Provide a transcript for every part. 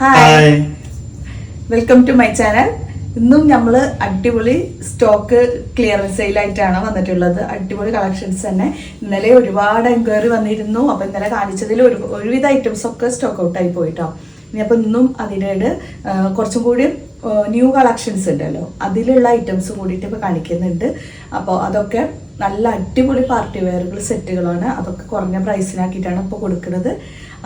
Hi welcome to my channel ഇന്നും നമ്മൾ അടിപൊളി സ്റ്റോക്ക് ക്ലിയറൻസ് സെയിലായിട്ടാണ് വന്നിട്ടുള്ളത്. അടിപൊളി കളക്ഷൻസ് തന്നെ. ഇന്നലെ ഒരുപാട് എൻക്വയറി വന്നിരുന്നു. അപ്പോൾ ഇന്നലെ കാണിച്ചതിൽ ഒരു ഒരുവിധ ഐറ്റംസ് ഒക്കെ സ്റ്റോക്ക് ഔട്ടായി പോയിട്ടോ. ഇനി അപ്പോൾ ഇന്നും അതിനിടെ കുറച്ചും കൂടി ന്യൂ കളക്ഷൻസ് ഉണ്ടല്ലോ. അതിലുള്ള ഐറ്റംസ് കൂടിയിട്ട് ഇപ്പോൾ കാണിക്കുന്നുണ്ട്. അപ്പോൾ അതൊക്കെ നല്ല അടിപൊളി പാർട്ടി വെയറുകൾ സെറ്റുകളാണ് അതൊക്കെ കുറഞ്ഞ പ്രൈസിനാക്കിയിട്ടാണ് ഇപ്പോൾ കൊടുക്കുന്നത്.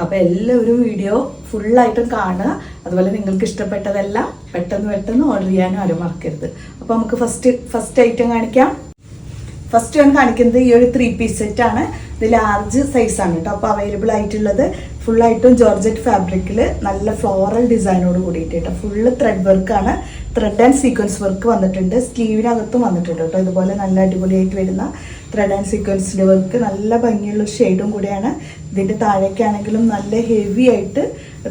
അപ്പോൾ എല്ലാവരും വീഡിയോ ഫുള്ളായിട്ടും കാണുക. അതുപോലെ നിങ്ങൾക്ക് ഇഷ്ടപ്പെട്ടതെല്ലാം പെട്ടെന്ന് പെട്ടെന്ന് ഓർഡർ ചെയ്യാനും ആരും മറക്കരുത്. അപ്പോൾ നമുക്ക് ഫസ്റ്റ് ഫസ്റ്റ് ഐറ്റം കാണിക്കാം. ഫസ്റ്റ് ഞാൻ കാണിക്കുന്നത് ഈ ഒരു ത്രീ പീസ് സെറ്റ് ആണ്. ഇത് ലാർജ് സൈസ് ആണ് കേട്ടോ അപ്പോൾ അവൈലബിൾ ആയിട്ടുള്ളത് ഫുള്ളായിട്ടും ജോർജറ്റ് ഫാബ്രിക്കിൽ നല്ല ഫ്ലോറൽ ഡിസൈനോട് കൂടിയിട്ട് കേട്ടോ ഫുള്ള് ത്രെഡ് വർക്കാണ് ത്രെഡ് ആൻഡ് സീക്വൻസ് വർക്ക് വന്നിട്ടുണ്ട്. സ്ലീവിനകത്തും വന്നിട്ടുണ്ട് കേട്ടോ ഇതുപോലെ നല്ല അടിപൊളിയായിട്ട് വരുന്ന ത്രെഡ് ആൻഡ് സീക്വൻസിന്റെ വർക്ക് നല്ല ഭംഗിയുള്ള ഷെയ്ഡും കൂടിയാണ്. ഇതിന്റെ താഴേക്കാണെങ്കിലും നല്ല ഹെവി ആയിട്ട്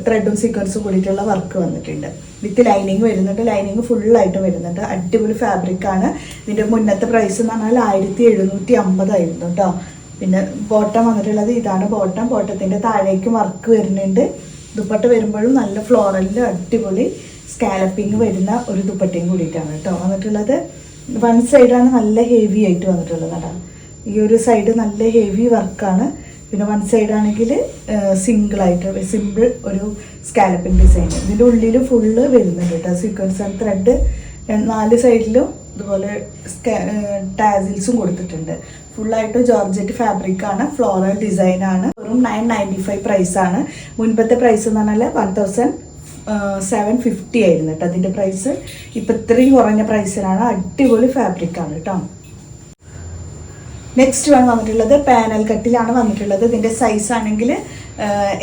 ത്രെഡും സീക്വൻസും കൂടിയിട്ടുള്ള വർക്ക് വന്നിട്ടുണ്ട്. വിത്ത് ലൈനിങ് വരുന്നുണ്ട്. ലൈനിങ് ഫുള്ളായിട്ട് വരുന്നുണ്ട്. അടിപൊളി ഫാബ്രിക് ആണ്. ഇതിന്റെ മുന്നത്തെ പ്രൈസ് എന്ന് പറഞ്ഞാൽ ആയിരത്തി എഴുന്നൂറ്റി അമ്പതായിരുന്നു കേട്ടോ പിന്നെ ബോട്ടം വന്നിട്ടുള്ളത് ഇതാണ് ബോട്ടം ബോട്ടത്തിന്റെ താഴേക്ക് വർക്ക് വരുന്നുണ്ട്. ദുപ്പട്ട വരുമ്പോഴും നല്ല ഫ്ലോറലിൽ അടിപൊളി സ്കാലപ്പിങ് വരുന്ന ഒരു ദുപ്പട്ടയും കൂടിയിട്ടാണ് കേട്ടോ വന്നിട്ടുള്ളത്. വൺ സൈഡാണ് നല്ല ഹെവി ആയിട്ട് വന്നിട്ടുള്ളത് കേട്ടോ. ഈ ഒരു സൈഡ് നല്ല ഹെവി വർക്കാണ്. പിന്നെ വൺ സൈഡ് ആണെങ്കിൽ സിംഗിൾ ആയിട്ട് സിമ്പിൾ ഒരു സ്കാലപ്പിംഗ് ഡിസൈൻ ഇതിന്റെ ഉള്ളിൽ ഫുള്ള് വരുന്നുണ്ട് കേട്ടോ. സീക്വൻസ് ആൻഡ് ത്രെഡ് നാല് സൈഡിലും ഇതുപോലെ ടാസിൽസും കൊടുത്തിട്ടുണ്ട്. ഫുള്ളായിട്ട് ജോർജറ്റ് ഫാബ്രിക് ആണ്. ഫ്ലോറൽ ഡിസൈൻ ആണ്. വെറും നയൻ നയന്റി ഫൈവ് പ്രൈസാണ് മുൻപത്തെ പ്രൈസ് എന്ന് പറഞ്ഞാൽ വൺ തൗസൻഡ് സെവൻ ഫിഫ്റ്റി ആയിരുന്നു കേട്ടോ അതിന്റെ പ്രൈസ് ഇപ്പം ഇത്രയും കുറഞ്ഞ പ്രൈസിനാണ് അടിപൊളി ഫാബ്രിക് ആണ് കേട്ടോ. നെക്സ്റ്റ് വൺ വന്നിട്ടുള്ളത് പാനൽ കട്ടിലാണ് വന്നിട്ടുള്ളത്. ഇതിന്റെ സൈസ് ആണെങ്കിൽ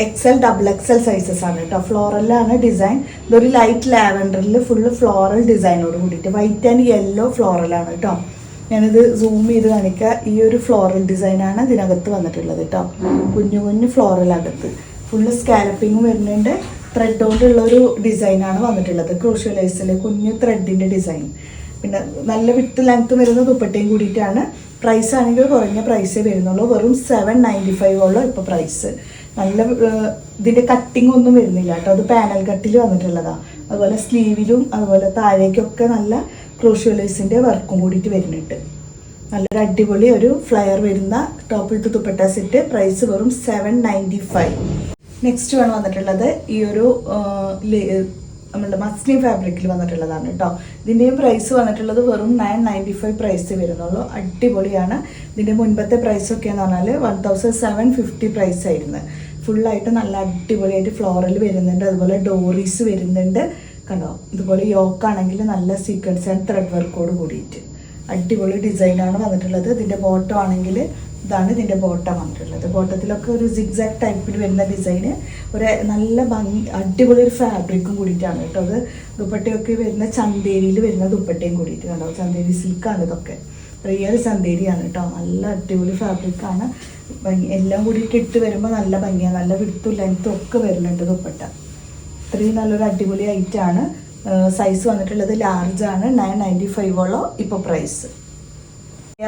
എക്സൽ ഡബിൾ എക്സൽ സൈസസ് ആണ് കേട്ടോ. ഫ്ലോറലാണ് ഡിസൈൻ ഇതൊരു ലൈറ്റ് ലാവൻഡറിൽ ഫുള്ള് ഫ്ലോറൽ ഡിസൈനോട് കൂടിയിട്ട് വൈറ്റ് ആൻഡ് യെല്ലോ ഫ്ലോറലാണ് കേട്ടോ. ഞാനിത് സൂം ചെയ്ത് കാണിക്കുക ഈ ഒരു ഫ്ലോറൽ ഡിസൈനാണ് ഇതിനകത്ത് വന്നിട്ടുള്ളത് കേട്ടോ. കുഞ്ഞു കുഞ്ഞു ഫ്ലോറൽ അകത്ത്. ഫുള്ള് സ്കാലപ്പിങ്ങും വരുന്നുണ്ട്. ത്രെഡ് കൊണ്ടുള്ള ഒരു ഡിസൈനാണ് വന്നിട്ടുള്ളത്. ക്രൂഷ്യലൈസിൽ കുഞ്ഞു ത്രെഡിന്റെ ഡിസൈൻ പിന്നെ നല്ല വിട്ട് ലെങ്ത്ത് വരുന്ന ദുപ്പട്ടയും കൂടിയിട്ടാണ് പ്രൈസ് ആണെങ്കിൽ കുറഞ്ഞ പ്രൈസേ വരുന്നുള്ളൂ. വെറും സെവൻ നയന്റി ഫൈവ് ഇപ്പോൾ പ്രൈസ് നല്ല ഇതിന്റെ കട്ടിംഗ് ഒന്നും വരുന്നില്ല കേട്ടോ. അത് പാനൽ കട്ടിൽ വന്നിട്ടുള്ളതാണ് അതുപോലെ സ്ലീവിലും അതുപോലെ താഴേക്കൊക്കെ നല്ല ക്രൂഷ്യലൈസിന്റെ വർക്കും കൂടിയിട്ട് വരുന്നുണ്ട്. നല്ലൊരു അടിപൊളി ഒരു ഫ്ലയർ വരുന്ന ടോപ്പിൽ ദുപ്പട്ട സെറ്റ് പ്രൈസ് വെറും സെവൻ നയന്റി ഫൈവ് നെക്സ്റ്റ് വേണം വന്നിട്ടുള്ളത്. ഈ ഒരു നമ്മളുടെ മസ്ലിൻ ഫാബ്രിക്കിൽ വന്നിട്ടുള്ളതാണ് കേട്ടോ ഇതിന്റെയും പ്രൈസ് വന്നിട്ടുള്ളത് വെറും നയൻ നയന്റി ഫൈവ് പ്രൈസ് വരുന്നുള്ളൂ. അടിപൊളിയാണ്. ഇതിന്റെ മുൻപത്തെ പ്രൈസൊക്കെ എന്ന് പറഞ്ഞാൽ one thousand seven fifty price ആയിരുന്നു. ഫുള്ളായിട്ട് നല്ല അടിപൊളിയായിട്ട് ഫ്ലോറൽ വരുന്നുണ്ട്. അതുപോലെ ഡോറീസ് വരുന്നുണ്ട്. കണ്ടോ? ഇതുപോലെ യോക്കാണെങ്കിൽ നല്ല സീക്വൻസ് ആൻഡ് ത്രെഡ് വർക്കോട് കൂടിയിട്ട്. അടിപൊളി ഡിസൈനാണ് വന്നിട്ടുള്ളത്. ഇതിന്റെ ബോട്ടം ആണെങ്കിൽ ഇതാണ് ഇതിന്റെ ബോട്ടം വന്നിട്ടുള്ളത്. ബോട്ടത്തിലൊക്കെ ഒരു സിഗ്സാക്ട് ടൈപ്പിൽ വരുന്ന ഡിസൈന് ഒരു നല്ല ഭംഗി അടിപൊളി ഒരു ഫാബ്രിക്കും കൂടിയിട്ടാണ് കേട്ടോ. അത് ദുപ്പട്ടയൊക്കെ വരുന്ന ചന്തേരിയിൽ വരുന്ന ദുപ്പട്ടയും കൂടിയിട്ട് കണ്ടോ? ചന്തേരി സിൽക്കാണ് ഇതൊക്കെ. റിയൽ ചന്തേരിയാണ് കേട്ടോ. നല്ല അടിപൊളി ഫാബ്രിക്കാണ് ഭംഗി എല്ലാം കൂടിയിട്ട് ഇട്ട് വരുമ്പോൾ നല്ല ഭംഗിയാണ്. നല്ല വിടുത്തും ലെങ്ത്തും ഒക്കെ വരുന്നുണ്ട് ദുപ്പട്ട. ഇത്രയും നല്ലൊരു അടിപൊളി ഐറ്റാണ് സൈസ് വന്നിട്ടുള്ളത് ലാർജാണ് നയൻ നയന്റി ഫൈവോളം ഇപ്പോൾ പ്രൈസ്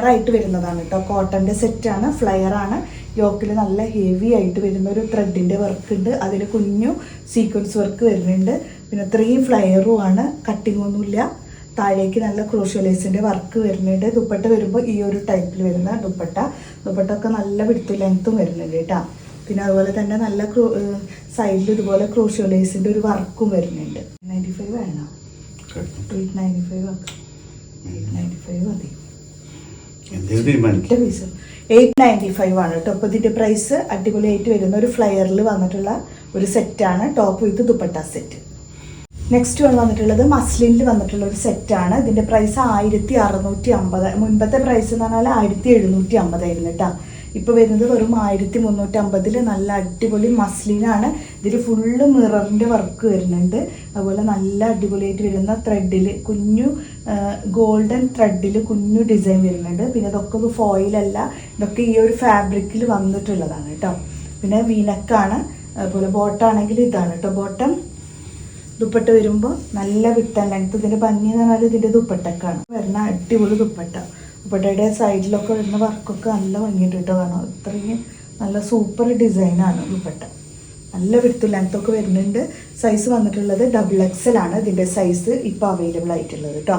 ആയിട്ട് വരുന്നതാണ് കേട്ടോ കോട്ടന്റെ സെറ്റാണ് ഫ്ലെയർ ആണ്. യോക്കിൽ നല്ല ഹെവി ആയിട്ട് വരുന്ന ഒരു ത്രെഡിന്റെ വർക്ക് ഉണ്ട്. അതിൽ കുഞ്ഞു സീക്വൻസ് വർക്ക് വരുന്നുണ്ട്. പിന്നെ ത്രീ ഫ്ലെയറും ആണ്. കട്ടിംഗ് ഒന്നുമില്ല. താഴേക്ക് നല്ല ക്രൂഷ്യലൈസിന്റെ വർക്ക് വരുന്നുണ്ട്. ദുപ്പട്ട വരുമ്പോൾ ഈ ഒരു ടൈപ്പിൽ വരുന്ന ദുപ്പട്ട. ദുപ്പട്ട ഒക്കെ നല്ല വിടുത്ത് ലെങ്ത്തും വരുന്നുണ്ട് കേട്ടോ പിന്നെ അതുപോലെ തന്നെ നല്ല ക്രൂ സൈഡിൽ ഇതുപോലെ ക്രൂഷ്യലൈസിന്റെ ഒരു വർക്കും വരുന്നുണ്ട്. നയന്റി ഫൈവ് വേണം? Eight ninety five eight ninety five മതി. ആണ് പ്രൈസ് അടിപൊളിയായിട്ട് വരുന്ന ഒരു ഫ്ലയറിൽ വന്നിട്ടുള്ള ഒരു സെറ്റാണ് top with dupatta set next one വന്നിട്ടുള്ളത് മസ്ലിനിൽ വന്നിട്ടുള്ള ഒരു സെറ്റാണ് ഇതിന്റെ പ്രൈസ് ആയിരത്തി അറുന്നൂറ്റി അമ്പത്. മുൻപത്തെ പ്രൈസ് എന്ന് പറഞ്ഞാൽ ആയിരത്തി എഴുന്നൂറ്റി അമ്പതായിരുന്നു കേട്ടോ. ഇപ്പോൾ വരുന്നത് വെറും ആയിരത്തി മുന്നൂറ്റി അമ്പതിൽ നല്ല അടിപൊളി മസ്ലിനാണ്. ഇതിൽ ഫുള്ള് മിററിന്റെ വർക്ക് വരുന്നുണ്ട്. അതുപോലെ നല്ല അടിപൊളിയായിട്ട് വരുന്ന ത്രെഡിൽ കുഞ്ഞു ഗോൾഡൻ ത്രെഡിൽ കുഞ്ഞു ഡിസൈൻ വരുന്നുണ്ട്. പിന്നെ ഇതൊക്കെ ഫോയിലല്ല ഇതൊക്കെ ഈ ഒരു ഫാബ്രിക്കിൽ വന്നിട്ടുള്ളതാണ് കേട്ടോ പിന്നെ വീനക്കാണ് അതുപോലെ ബോട്ടാണെങ്കിൽ ഇതാണ് കേട്ടോ ബോട്ടം ദുപ്പട്ട വരുമ്പോൾ നല്ല വിട്ടൻ ലെങ്ത് ഇതിന്റെ ഭംഗി എന്ന് പറഞ്ഞാൽ ഇതിന്റെ ദുപ്പട്ടക്കാണ്. വരുന്ന അടിപൊളി ദുപ്പട്ട. ദുപ്പട്ടയുടെ സൈഡിലൊക്കെ വരുന്ന വർക്കൊക്കെ നല്ല ഭംഗിയിട്ട് കേട്ടോ കാണാം അത്രയും നല്ല സൂപ്പർ ഡിസൈനാണ് ദുപ്പട്ട. നല്ല വിടുത്തു ലെങ്ത്തൊക്കെ വരുന്നുണ്ട്. സൈസ് വന്നിട്ടുള്ളത് ഡബിൾ എക്സൽ ആണ്. ഇതിന്റെ സൈസ് ഇപ്പോൾ അവൈലബിൾ ആയിട്ടുള്ളത് കേട്ടോ.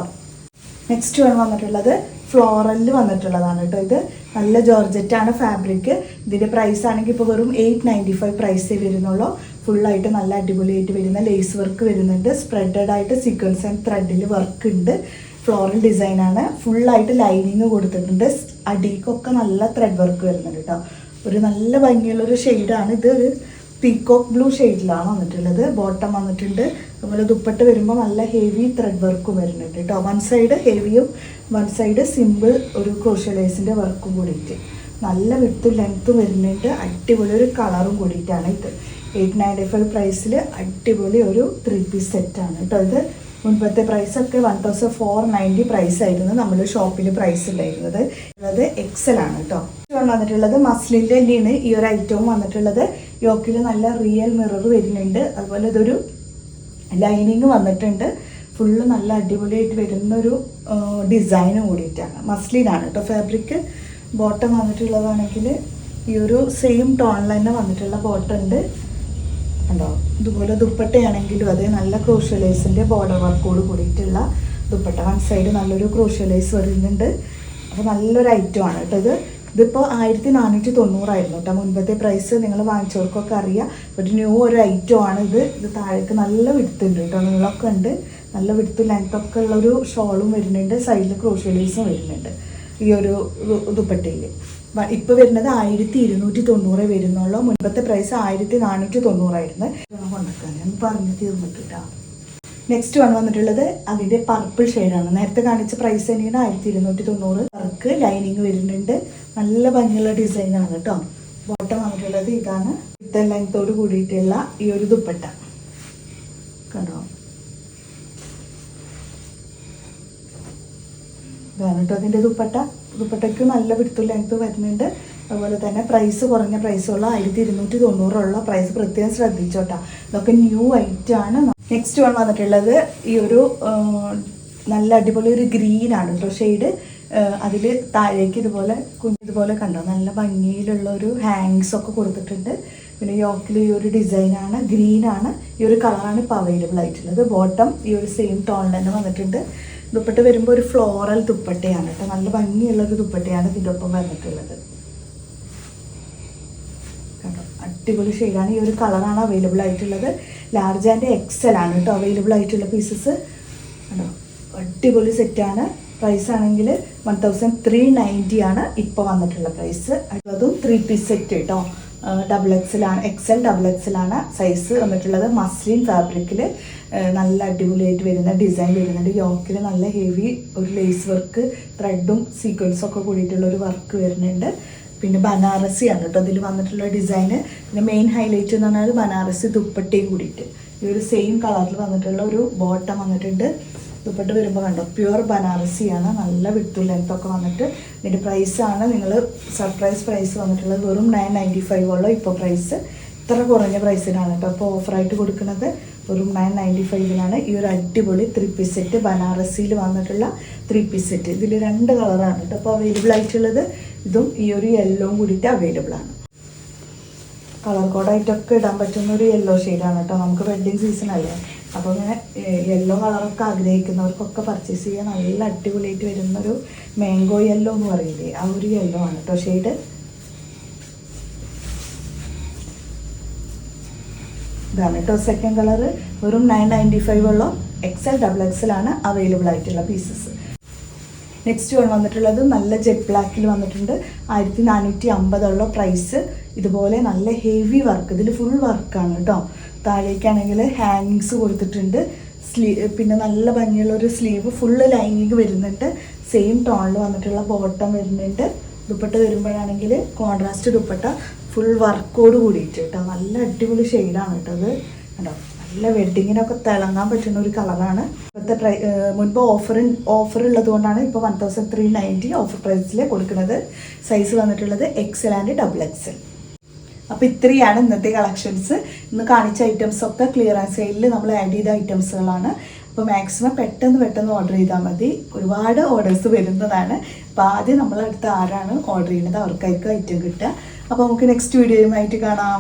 നെക്സ്റ്റ് വൺ വന്നിട്ടുള്ളത് ഫ്ലോറലിൽ വന്നിട്ടുള്ളതാണ് കേട്ടോ ഇത്. നല്ല ജോർജറ്റാണ് ഫാബ്രിക് ഇതിന്റെ പ്രൈസ് ആണെങ്കിൽ ഇപ്പോൾ വെറും എയ്റ്റ് നയന്റി ഫൈവ് പ്രൈസേ വരുന്നുള്ളൂ ഫുള്ളായിട്ട് നല്ല അടിപൊളിയായിട്ട് വരുന്ന ലേസ് വർക്ക് വരുന്നുണ്ട്. സ്പ്രെഡഡ് ആയിട്ട് സീക്വൻസ് ആൻഡ് ത്രെഡിൽ വർക്ക് ഉണ്ട്. ഫ്ലോറൽ ഡിസൈൻ ആണ്. ഫുള്ളായിട്ട് ലൈനിങ് കൊടുത്തിട്ടുണ്ട്. അടിക്കൊക്കെ നല്ല ത്രെഡ് വർക്ക് വരുന്നുണ്ട് കേട്ടോ ഒരു നല്ല ഭംഗിയുള്ളൊരു ഷെയ്ഡാണ് ഇത് ഒരു പീകോക്ക് ബ്ലൂ ഷെയ്ഡിലാണ് വന്നിട്ടുള്ളത്. ബോട്ടം വന്നിട്ടുണ്ട്. അതുപോലെ ദുപ്പട്ട് വരുമ്പോൾ നല്ല ഹെവി ത്രെഡ് വർക്കും വരുന്നുണ്ട് കേട്ടോ വൺ സൈഡ് ഹെവിയും വൺ സൈഡ് സിമ്പിൾ ഒരു ക്രോഷ്യലൈസിന്റെ വർക്കും കൂടിയിട്ട്. നല്ല വിട്ടും ലെങ്ത്തും വരുന്നുണ്ട്. അടിപൊളി ഒരു കളറും കൂടിയിട്ടാണ് ഇത്. എയ്റ്റ് നയന്റി ഫൈവ് പ്രൈസിൽ അടിപൊളി ഒരു ത്രീ പീസ് സെറ്റാണ് കേട്ടോ ഇത്. മുൻപത്തെ പ്രൈസൊക്കെ one thousand four ninety price ആയിരുന്നു നമ്മൾ ഷോപ്പിൽ പ്രൈസ് ഉണ്ടായിരുന്നത് അത് എക്സൽ ആണ് കേട്ടോ വന്നിട്ടുള്ളത് മസ്ലിന്റെ തന്നെയാണ് ഈ ഒരു ഐറ്റവും വന്നിട്ടുള്ളത്. യോക്കിൽ നല്ല റിയൽ മിറർ വരുന്നുണ്ട്. അതുപോലെ ഇതൊരു ലൈനിങ് വന്നിട്ടുണ്ട്. ഫുള്ള് നല്ല അടിപൊളിയായിട്ട് വരുന്നൊരു ഡിസൈനും കൂടിയിട്ടാണ്. മസ്ലിനാണ് കേട്ടോ ഫാബ്രിക് ബോട്ടം വന്നിട്ടുള്ളതാണെങ്കിൽ ഈ ഒരു സെയിം ടോണിൽ തന്നെ വന്നിട്ടുള്ള ബോട്ടം ഉണ്ട്. കണ്ടോ ഇതുപോലെ ദുപ്പട്ടയാണെങ്കിലും അതേ നല്ല ക്രോഷ്യലൈസിന്റെ ബോർഡർ വർക്കോട് കൂടിയിട്ടുള്ള ദുപ്പട്ട. വൺ സൈഡ് നല്ലൊരു ക്രോഷ്യലൈസ് വരുന്നുണ്ട്. അപ്പോൾ നല്ലൊരു ഐറ്റം ആണ് കേട്ടോ ഇത്. ഇതിപ്പോൾ ആയിരത്തി നാനൂറ്റി തൊണ്ണൂറായിരുന്നു കേട്ടോ. മുൻപത്തെ പ്രൈസ് നിങ്ങൾ വാങ്ങിച്ചവർക്കൊക്കെ അറിയാം. ഒരു ന്യൂ ഒരു ഐറ്റം ആണ് ഇത്. ഇത് താഴേക്ക് നല്ല വിടുത്തുണ്ട് കേട്ടോ. നീളമൊക്കെ ഉണ്ട്. നല്ല വിടുത്ത് ലെങ്ത് ഒക്കെ ഉള്ള ഒരു ഷോളും വരുന്നുണ്ട്. സൈഡിൽ ക്രോഷ്യലൈസും വരുന്നുണ്ട്. ഈ ഒരു ദുപ്പട്ടയിൽ ഇപ്പൊ വരുന്നത് ആയിരത്തി ഇരുന്നൂറ്റി തൊണ്ണൂറ് വരുന്നുള്ളൂ. മുൻപത്തെ പ്രൈസ് ആയിരത്തി നാനൂറ്റി തൊണ്ണൂറായിരുന്നു. ഞാൻ പറഞ്ഞു തീർന്നിട്ടുണ്ട് നെക്സ്റ്റ് വൺ വന്നിട്ടുള്ളത് അതിന്റെ പർപ്പിൾ ഷെയ്ഡാണ് നേരത്തെ കാണിച്ച പ്രൈസ് തന്നെയാണ് ആയിരത്തി ഇരുന്നൂറ്റി തൊണ്ണൂറ്. വർക്ക് ലൈനിങ് വരുന്നുണ്ട്. നല്ല ഭംഗിയുള്ള ഡിസൈനാണ് കേട്ടോ. ബോട്ടം വന്നിട്ടുള്ളത് ഇതാണ്. ഇത്ത ലെങ്തോട് കൂടിയിട്ടുള്ള ഈ ഒരു ദുപ്പട്ട. കണ്ടോ? ഇതാണ് അതിന്റെ ദുപ്പട്ട. ദുപ്പട്ടയ്ക്ക് നല്ല വിടുത്തു ലെങ്ത് വരുന്നുണ്ട്. അതുപോലെ തന്നെ പ്രൈസ് കുറഞ്ഞ പ്രൈസുള്ള ആയിരത്തി ഇരുന്നൂറ്റി തൊണ്ണൂറുള്ള പ്രൈസ് പ്രത്യേകം ശ്രദ്ധിച്ചോട്ടാ. ഇതൊക്കെ ന്യൂ ഐറ്റം ആണ്. നെക്സ്റ്റ് വൺ വന്നിട്ടുള്ളത് ഈ ഒരു നല്ല അടിപൊളി ഒരു ഗ്രീനാണ് കേട്ടോ ഷെയ്ഡ് അതിൽ താഴേക്ക് ഇതുപോലെ ഇതുപോലെ കണ്ടോ? നല്ല ഭംഗിയിലുള്ള ഒരു ഹാങ്സ് ഒക്കെ കൊടുത്തിട്ടുണ്ട്. പിന്നെ യോക്കിൽ ഈ ഒരു ഡിസൈനാണ് ഗ്രീനാണ് ഈ ഒരു കളറാണ് ഇപ്പോൾ അവൈലബിൾ ആയിട്ടുള്ളത്. ബോട്ടം ഈ ഒരു സെയിം ടോണിൽ തന്നെ വന്നിട്ടുണ്ട്. ദുപ്പട്ട വരുമ്പോൾ ഒരു ഫ്ലോറൽ ദുപ്പട്ടയാണ്. കേട്ടോ നല്ല ഭംഗിയുള്ള ഒരു ദുപ്പട്ടയാണ് ഇതിന്റെ ഒപ്പം വന്നിട്ടുള്ളത്. കണ്ടോ? അടിപൊളി ഷെയ്ഡാണ് ഈ ഒരു കളറാണ് അവൈലബിൾ ആയിട്ടുള്ളത്. ലാർജ് ആൻഡ് എക്സൽ ആണ് കേട്ടോ അവൈലബിൾ ആയിട്ടുള്ള പീസസ് കണ്ടോ? അടിപൊളി സെറ്റാണ് പ്രൈസ് ആണെങ്കിൽ വൺ തൗസൻഡ് ത്രീ നയന്റി ആണ് ഇപ്പോൾ വന്നിട്ടുള്ള പ്രൈസ് അതും ത്രീ പീസ് സെറ്റ് കേട്ടോ ഡബിൾ എക്സലാണ് എക്സൽ ഡബിൾ എക്സലാണ് സൈസ് വന്നിട്ടുള്ളത്. മസ്ലിൻ ഫാബ്രിക്കിൽ നല്ല അടിപൊളിയായിട്ട് വരുന്ന ഡിസൈൻ വരുന്നുണ്ട്. യോക്കിൽ നല്ല ഹെവി ഒരു ലേസ് വർക്ക് ത്രെഡും സീക്വൻസും ഒക്കെ കൂടിയിട്ടുള്ള ഒരു വർക്ക് വരുന്നുണ്ട്. പിന്നെ ബനാറസി ആണ് കേട്ടോ. അതിൽ വന്നിട്ടുള്ള ഡിസൈന് പിന്നെ മെയിൻ ഹൈലൈറ്റ് എന്ന് പറഞ്ഞാൽ ബനാറസി ദുപ്പട്ടയും കൂടിയിട്ട്. ഈ ഒരു സെയിം കളറിൽ വന്നിട്ടുള്ള ഒരു ബോട്ടം വന്നിട്ടുണ്ട്. ദുപ്പട്ട വരുമ്പോൾ കണ്ടോ? പ്യുവർ ബനാറസിയാണ് നല്ല വിട്ടു ലെങ്ത്തൊക്കെ വന്നിട്ട്. ഇതിന്റെ പ്രൈസാണ് നിങ്ങൾ സർപ്രൈസ് പ്രൈസ് വന്നിട്ടുള്ളത് വെറും നയൻ നയന്റി ഫൈവ് ഉള്ളു ഇപ്പോൾ പ്രൈസ് ഇത്ര കുറഞ്ഞ പ്രൈസിനാണ് കേട്ടോ. അപ്പോൾ ഓഫറായിട്ട് കൊടുക്കുന്നത് വെറും നയൻ നയന്റി ഫൈവിനാണ് ഈ ഒരു അടിപൊളി ത്രീ പീസ് സെറ്റ് ബനാറസിയിൽ വന്നിട്ടുള്ള ത്രീ പീസ് സെറ്റ് ഇതിൽ രണ്ട് കളറാണ് കേട്ടോ. അപ്പോൾ അവൈലബിൾ ആയിട്ടുള്ളത്. ഇതും ഈ ഒരു യെല്ലോ കൂടിയിട്ട് അവൈലബിൾ ആണ്. കളർ കോഡായിട്ടൊക്കെ ഇടാൻ പറ്റുന്ന ഒരു യെല്ലോ ഷെയ്ഡാണ് കേട്ടോ. നമുക്ക് വെഡ്ഡിങ് സീസൺ അല്ലേ? അപ്പോൾ ഇങ്ങനെ യെല്ലോ കളറൊക്കെ ആഗ്രഹിക്കുന്നവർക്കൊക്കെ പർച്ചേസ് ചെയ്യാൻ നല്ല അടിപൊളിയായിട്ട് വരുന്നൊരു മാംഗോ യെല്ലോ എന്ന് പറയില്ലേ ആ ഒരു യെല്ലോ ആണ് കേട്ടോ ഷെയ്ഡ് ഇതാണ് കേട്ടോ സെക്കൻഡ് കളർ വെറും നയൻ നയന്റി ഫൈവ് ഉള്ള എക്സൽ ഡബിൾ എക്സൽ ആണ് അവൈലബിൾ ആയിട്ടുള്ള പീസസ് നെക്സ്റ്റ് വൺ വന്നിട്ടുള്ളത് നല്ല ജെറ്റ് ബ്ലാക്കിൽ വന്നിട്ടുണ്ട്. ആയിരത്തി നാനൂറ്റി അമ്പതുള്ള പ്രൈസ് ഇതുപോലെ നല്ല ഹെവി വർക്ക് ഇതിൽ ഫുൾ വർക്കാണ് കേട്ടോ താഴേക്കാണെങ്കിൽ ഹാങ്ങിങ്സ് കൊടുത്തിട്ടുണ്ട്. സ്ലീ പിന്നെ നല്ല ഭംഗിയുള്ള ഒരു സ്ലീവ് ഫുള്ള് ലൈനിങ് വരുന്നുണ്ട്. സെയിം ടോണിൽ വന്നിട്ടുള്ള ബോട്ടം വരുന്നുണ്ട്. ദുപ്പട്ട വരുമ്പോഴാണെങ്കിൽ കോൺട്രാസ്റ്റ് ദുപ്പട്ട ഫുൾ വർക്കോട് കൂടിയിട്ട് കേട്ടോ നല്ല അടിപൊളി ഷെയ്ഡാണ് കേട്ടോ അത്. കേട്ടോ നല്ല വെഡ്ഡിങ്ങിനൊക്കെ തിളങ്ങാൻ പറ്റുന്ന ഒരു കളറാണ് ഇപ്പോഴത്തെ പ്രൈ മുൻപ് ഓഫർ ഓഫർ ഉള്ളത് കൊണ്ടാണ് ഇപ്പോൾ one thousand three ninety offer പ്രൈസിൽ കൊടുക്കുന്നത്. സൈസ് വന്നിട്ടുള്ളത് എക്സൽ ആൻഡ് ഡബിൾ എക്സൽ അപ്പോൾ ഇത്രയാണ് ഇന്നത്തെ കളക്ഷൻസ്. ഇന്ന് കാണിച്ച ഐറ്റംസ് ഒക്കെ ക്ലിയറൻസ് സെയിലിൽ നമ്മൾ ആഡ് ചെയ്ത ഐറ്റംസുകളാണ് അപ്പോൾ മാക്സിമം പെട്ടെന്ന് പെട്ടെന്ന് ഓർഡർ ചെയ്താൽ മതി. ഒരുപാട് ഓർഡേഴ്സ് വരുന്നതാണ്. അപ്പോൾ ആദ്യം നമ്മളടുത്ത് ആരാണ് ഓർഡർ ചെയ്യുന്നത്? അവർക്കായിരിക്കും ഐറ്റം കിട്ടുക. അപ്പോൾ നമുക്ക് നെക്സ്റ്റ് വീഡിയോയുമായിട്ട് കാണാം.